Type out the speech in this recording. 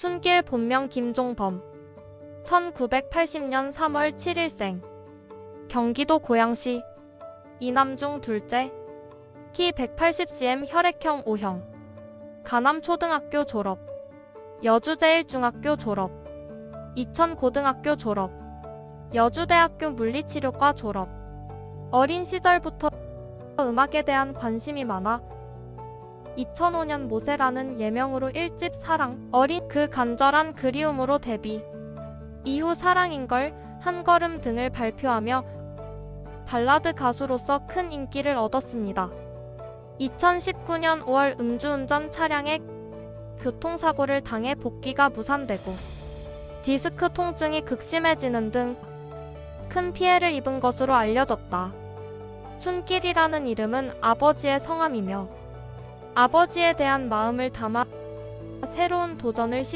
순길 본명 김종범. 1980년 3월 7일생. 경기도 고양시. 이남중 둘째. 키 180cm 혈액형 O형. 가남초등학교 졸업. 여주제일중학교 졸업. 이천고등학교 졸업. 여주대학교 물리치료과 졸업. 어린 시절부터 음악에 대한 관심이 많아 2005년 모세라는 예명으로 1집 사랑 어린 그 간절한 그리움으로 데뷔 이후 사랑인걸 한걸음 등을 발표하며 발라드 가수로서 큰 인기를 얻었습니다. 2019년 5월 음주운전 차량에 교통사고를 당해 복귀가 무산되고 디스크 통증이 극심해지는 등 큰 피해를 입은 것으로 알려졌다. 순길이라는 이름은 아버지의 성함이며 아버지에 대한 마음을 담아 새로운 도전을 시